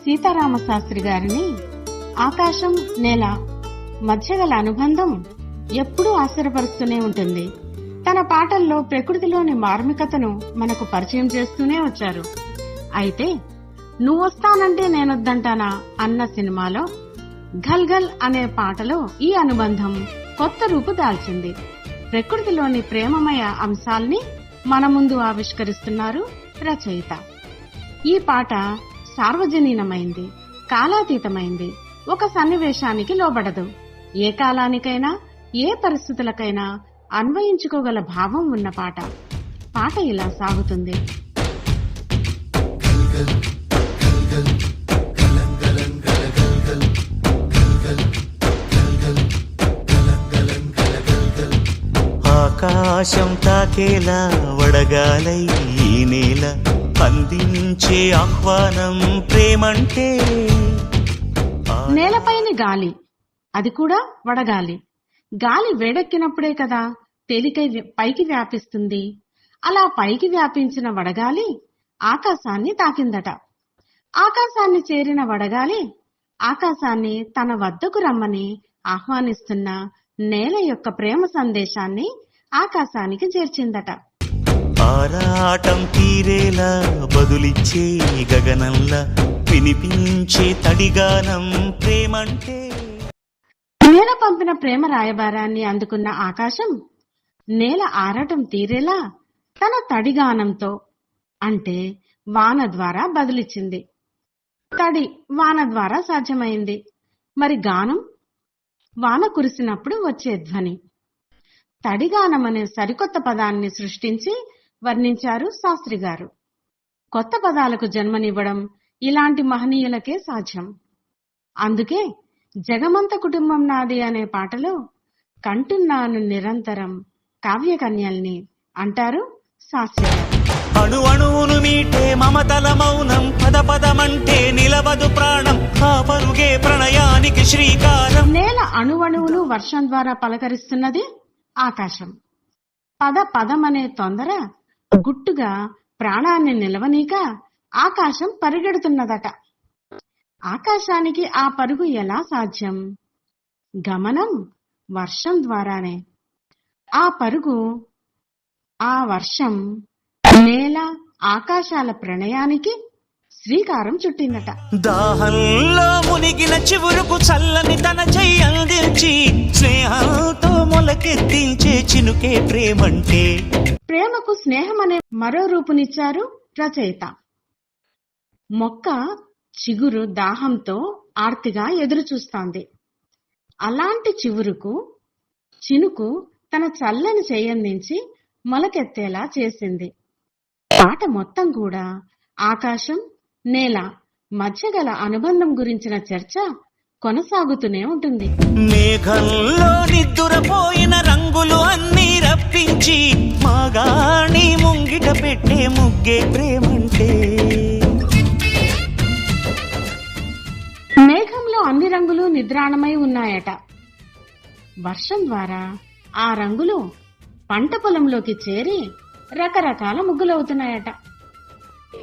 సీతారామ శాస్త్రి గారిని ఆకాశం నేల మధ్య గల అనుబంధం ఎప్పుడూ ఆశ్చర్యపరుస్తూనే ఉంటుంది. తన పాటల్లో ప్రకృతిలోని మార్మికతను మనకు పరిచయం చేస్తూనే వచ్చారు. అయితే నువ్వొస్తానంటే నేనొద్దంటానా? అన్న సినిమాలో ఘల్ ఘల్ అనే పాటలో ఈ అనుబంధం కొత్త రూపు దాల్చింది. ప్రకృతిలోని ప్రేమమయ అంశాల్ని మన ముందు ఆవిష్కరిస్తున్నారు రచయిత. ఈ పాట సార్వజనీనమైంది కాలాతీతమైంది ఒక సన్నివేశానికి లోబడదు. ఏ కాలానికైనా ఏ పరిస్థితులకైనా అన్వయించుకోగల భావం ఉన్న పాట. పాట ఇలా సాగుతుంది. ఆకాశం తాకేలా వడగాలై ఈ నేల అందించే ఆహ్వానం ప్రేమంటే నేలపైన నేలపైని గాలి. అది కూడా వడగాలి. గాలి వేడెక్కినప్పుడే కదా తేలికై పైకి వ్యాపిస్తుంది. అలా పైకి వ్యాపించిన వడగాలి ఆకాశాన్ని తాకిందట. ఆకాశాన్ని చేరిన వడగాలి ఆకాశాన్ని తన వద్దకు రమ్మని ఆహ్వానిస్తున్న నేల యొక్క ప్రేమ సందేశాన్ని ఆకాశానికి చేర్చిందట. ఆరాటం తీరేలా బదులిచ్చే గగనంలా వినిపించే తడిగానం ప్రేమంటే. నేల పంపిన ప్రేమ రాయబారాన్ని అందుకున్న ఆకాశం నేల ఆరటం తీరేలా తన తడిగానంతో అంటే వాన ద్వారా బదులిచ్చింది. తడి వాన ద్వారా సాధ్యమైంది. మరి గానం? వాన కురిసినప్పుడు వచ్చే ధ్వని. తడిగానం అనే సరికొత్త పదాన్ని సృష్టించి వర్ణించారు శాస్త్రి గారు. కొత్త పదాలకు జన్మనివ్వడం ఇలాంటి మహనీయులకే సాధ్యం. అందుకే జగమంత కుటుంబం నాది అనే పాటలో కంటున్నాను నిరంతరం కావ్యకన్యల్ని అంటారు శాస్త్రి అణు అణువును మీటే మమతల మౌనం పద పదమంటే నిలవదు ప్రాణం ఆ పరుగే ప్రణయానికి శ్రీకారం. నేల అణువణువును వర్షం ద్వారా పలకరిస్తున్నది ఆకాశం. పద పదమనే తొందర గుట్టుగా ప్రాణాన్ని నిలవనీక ఆకాశం పరిగెడుతున్నదట. ఆకాశానికి ఆ పరుగు ఎలా సాధ్యం? గమనం వర్షం ద్వారానే. ఆ పరుగు ఆ వర్షం నేల ఆకాశాల ప్రణయానికి శ్రీకారం చుట్టిందట. దాహంలో మునిగిన చివురుకు చల్లని తన చెయ్యి అందించి స్నేహంతో మొలకెత్తించే చినుకే ప్రేమంటే ప్రేమకు స్నేహం అనే మరో రూపునిచ్చారు రచయిత. మొక్క చిగురు దాహంతో ఆర్తిగా ఎదురుచూస్తోంది. అలాంటి చివురుకు చినుకు తన చల్లని చేయందించి మొలకెత్తేలా చేసింది. పాట మొత్తం కూడా ఆకాశం నేల మధ్య గల అనుబంధం గురించిన చర్చ కొనసాగుతూనే ఉంటుంది. మేఘంలో నిద్దురపోయిన రంగులు అన్ని తప్పించి మగాణి ముంగిట పెట్టే ముగ్గే ప్రేమంటే. మేఘంలో అన్ని రంగులు నిద్రాణమై ఉన్నాయట. వర్షం ద్వారా ఆ రంగులు పంట పొలంలోకి చేరి రకరకాల ముగ్గులవుతున్నాయట.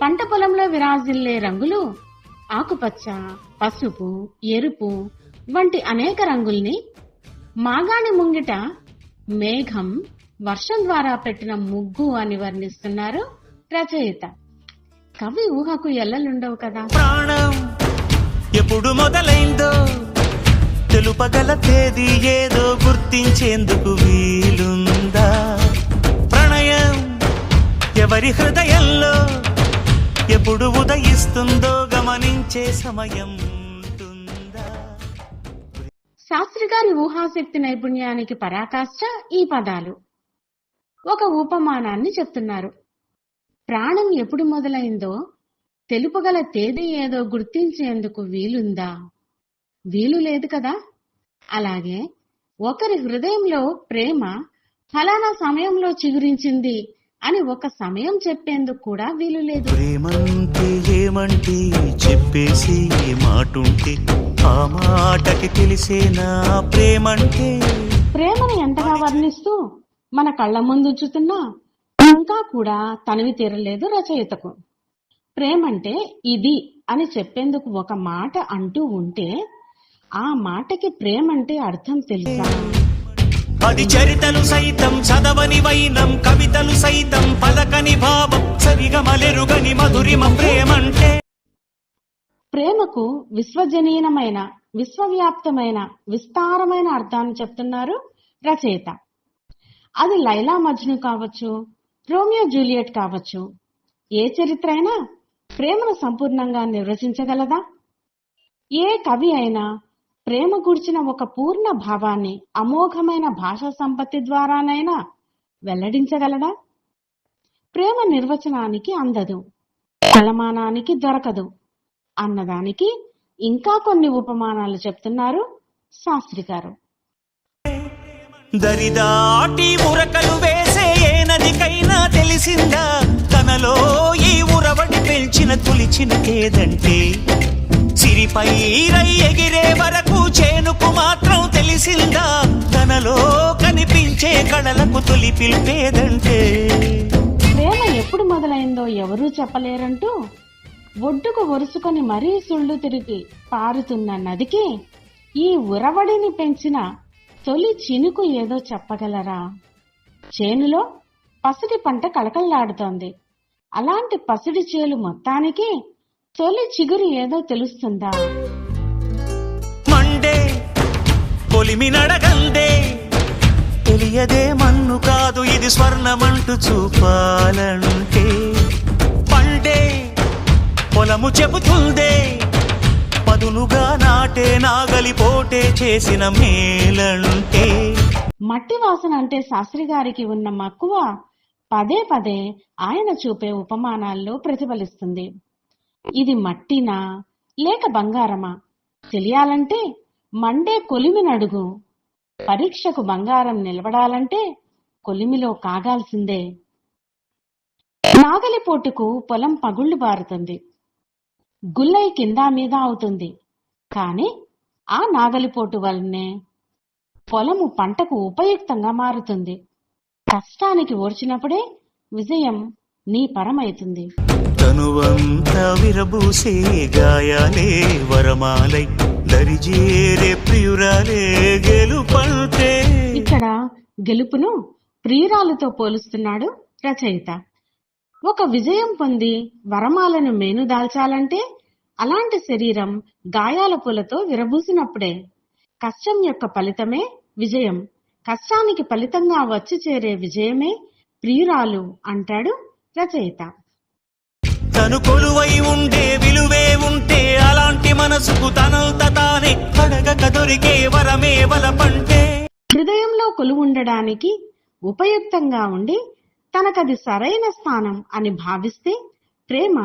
పంట పొలంలో విరాజిల్లే రంగులు ఆకుపచ్చ పసుపు ఎరుపు వంటి అనేక రంగుల్ని మాగాణి ముంగిట మేఘం వర్షం ద్వారా పెట్టిన ముగ్గు అని వర్ణిస్తున్నారు రచయిత. కవి ఊహకు ఎల్లలుండవు కదా? ప్రాణం ఎప్పుడు మొదలైందో తెలుపగల తేదీ ఏదో గుర్తించేందుకు వీలుందా? ప్రణయం ఎవరి హృదయంలో ఎప్పుడు ఉదయిస్తుందో గమనించే సమయం ఉంటుందా? శాస్త్రి గారి ఊహాశక్తి నైపుణ్యానికి పరాకాష్ట ఈ పదాలు. ఒక ఉపమానాన్ని చెప్తున్నారు. ప్రాణం ఎప్పుడు మొదలైందో తెలుపగల తేదీ ఏదో గుర్తించేందుకు వీలుందా? వీలు లేదు కదా? అలాగే ఒకరి హృదయంలో ప్రేమ ఫలానా సమయంలో చిగురించింది అని ఒక సమయం చెప్పేందుకు కూడా వీలు లేదు. ప్రేమంటే ఏమంటే చెప్పేసి మాటుంటే ఆ మాటకి తెలిసేనా ప్రేమంటే? ప్రేమను ఎంతగా వర్ణిస్తూ మన కళ్ళ ముందుంచుతున్నా ఇంకా కూడా తనివి తీరలేదు రచయితకు. ప్రేమంటే ఇది అని చెప్పేందుకు ఒక మాట అంటూ ఉంటే ఆ మాటకి ప్రేమంటే అర్థం తెలుసా? అది చరితలు సైతం చదవని వైనం కవితలు సైతం పలకని భావం సరిగమలెరుగని మధురిమ ప్రేమంటే. ప్రేమకు విశ్వజనీనమైన విశ్వవ్యాప్తమైన విస్తారమైన అర్థాన్ని చెప్తున్నారు రచయిత. అది లైలా మజ్ను కావచ్చు రోమియో జూలియట్ కావచ్చు. ఏ చరిత్ర అయినా ప్రేమను సంపూర్ణంగా నిర్వచించగలదా? ఏ కవి అయినా ప్రేమ గుర్చిన ఒక పూర్ణ భావాన్ని అమోఘమైన భాషా సంపత్తి ద్వారానైనా వెల్లడించగలదా? ప్రేమ నిర్వచనానికి అందదు కొలమానానికి దొరకదు. అన్నదానికి ఇంకా కొన్ని ఉపమానాలు చెప్తున్నారు శాస్త్రి గారు. దరిదాటి ఉరకలు వేసే ఏ నదికైనా తెలిసిందా? తనలో ఈ ఉరవడి పెంచిన తులిచిన కేదంటే సిరిపై రై ఎగిరే వరకు చేనుకు మాత్రం తెలిసిందా? తనలో కనిపించే కళలకు తొలి పిలిపేదంటే? ప్రేమ ఎప్పుడు మొదలైందో ఎవరూ చెప్పలేరంటూ ఒడ్డుకు ఒరుసుకొని మరీ సుళ్ళు తిరిగి పారుతున్న నదికి ఈ ఉరవడిని పెంచిన తొలి చినుకు ఏదో చెప్పగలరా? చేనులో పసిడి పంట కళకళలాడుతోంది. అలాంటి పసిడి చేలు మొత్తానికి తొలి చిగురు ఏదో తెలుస్తుందా? మండే పొలిమి నడగందే. తెలియదే మన్ను కాదు ఇది స్వర్ణమంటూ చూపాలంటే. పండే పొలము చెబుతుందే. పదునుగా నాటే నాగలి పోటే చేసిన మేలంటే మట్టి వాసన అంటే శాస్త్రి గారికి ఉన్న మక్కువ పదే పదే ఆయన చూపే ఉపమానాల్లో ప్రతిఫలిస్తుంది. ఇది మట్టినా లేక బంగారమా? తెలియాలంటే మండే కొలిమినడుగు. పరీక్షకు బంగారం నిలబడాలంటే కొలిమిలో కాగాల్సిందే. నాగలిపోటుకు పొలం పగుళ్ళు బారుతుంది. గుల్లై కింద మీద అవుతుంది. కాని ఆ నాగలిపోటు వల్లనే పొలము పంటకు ఉపయుక్తంగా మారుతుంది. కష్టానికి ఓర్చినప్పుడే విజయం నీ పరమైతుంది. తనువంతా విరబూసే గాయాలే వరమాలై దరిజేరే ప్రియురాలే గెలుపంటే ఇక్కడ గెలుపును ప్రియురాలతో పోలుస్తున్నాడు రచయిత. ఒక విజయం పొంది వరమాలను మేనుదాల్చాలంటే అలాంటి శరీరం గాయాల పూలతో విరబూసినప్పుడే. కష్టం యొక్క ఫలితమే విజయం. కష్టానికి ఫలితంగా వచ్చి చేరే విజయమే ప్రియురాలు అంటాడు రచయిత. తను కొలువై ఉండే విలువే ఉంటే అలాంటి మనసుకు తనంత తానే అడగక దొరికే వరమే వలపంటే. హృదయంలో కొలువుండడానికి ఉపయుక్తంగా ఉండి తనకది సరైన స్థానం అని భావిస్తే ప్రేమ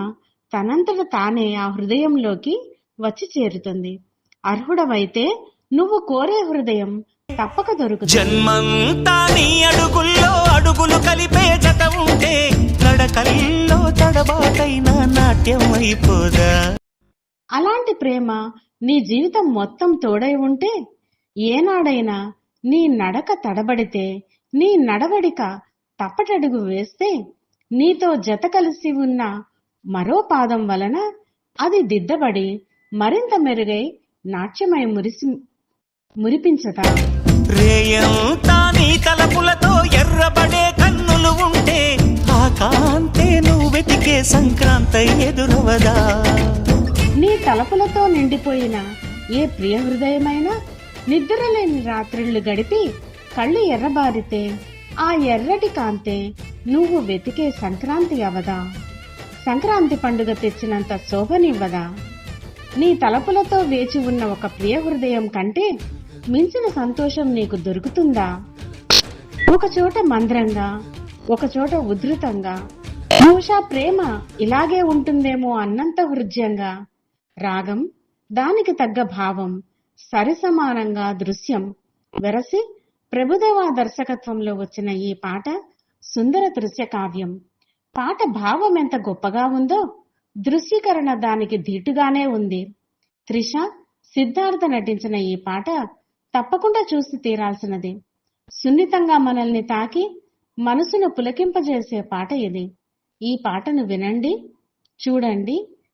తనంతట తానే ఆ హృదయంలోకి వచ్చి చేరుతుంది. అర్హుడవైతే నువ్వు కోరే హృదయం తప్పక దొరుకుతుంది. జన్మంతా నీ అడుగుల్లో అడుగులు కలిపే జత ఉంటే నడకల్లో తడబాటైన నాట్యం అయిపోదా? అలాంటి ప్రేమ నీ జీవితం మొత్తం తోడై ఉంటే ఏనాడైనా నీ నడక తడబడితే నీ నడవడిక తప్పటడుగు వేస్తే నీతో జత కలిసి ఉన్న మరో పాదం వలన అది దిద్దబడి మరింత మెరుగై నాట్యమై మురిసి మురిపించదా రేయంతా నీ తలపులతో ఎర్రబడే కన్నులు ఉంటే ఆ కాంతే నువ్వు వెతికే సంక్రాంతి ఎదురవదా? నీ తలపులతో నిండిపోయిన ఏ ప్రియ హృదయమైనా నిద్రలేని రాత్రిళ్ళు గడిపి కళ్ళు ఎర్రబారితే ఆ ఎర్రటి కాంతే నువ్వు వెతికే సంక్రాంతి అవదా? సంక్రాంతి పండుగ తెచ్చినంత శోభనివ్వదా? నీ తలపులతో వేచి ఉన్న ఒక ప్రియ హృదయం కంటే మించిన సంతోషం నీకు దొరుకుతుందా? ఒకచోట మంద్రంగా ఒక చోట ఉధృతంగా. బహుశా ప్రేమ ఇలాగే ఉంటుందేమో అన్నంత హృద్యంగా. రాగం దానికి తగ్గ భావం సరిసమానంగా దృశ్యం. వెరసి ప్రభుదేవ దర్శకత్వంలో వచ్చిన ఈ పాట సుందర దృశ్య కావ్యం. పాట భావం ఎంత గొప్పగా ఉందో దృశ్యీకరణ దానికి ధీటుగానే ఉంది. త్రిష సిద్ధార్థ నటించిన ఈ పాట తప్పకుండా చూసి తీరాల్సినది. సున్నితంగా మనల్ని తాకి మనసును పులకింపజేసే పాట ఇది. ఈ పాటను వినండి చూడండి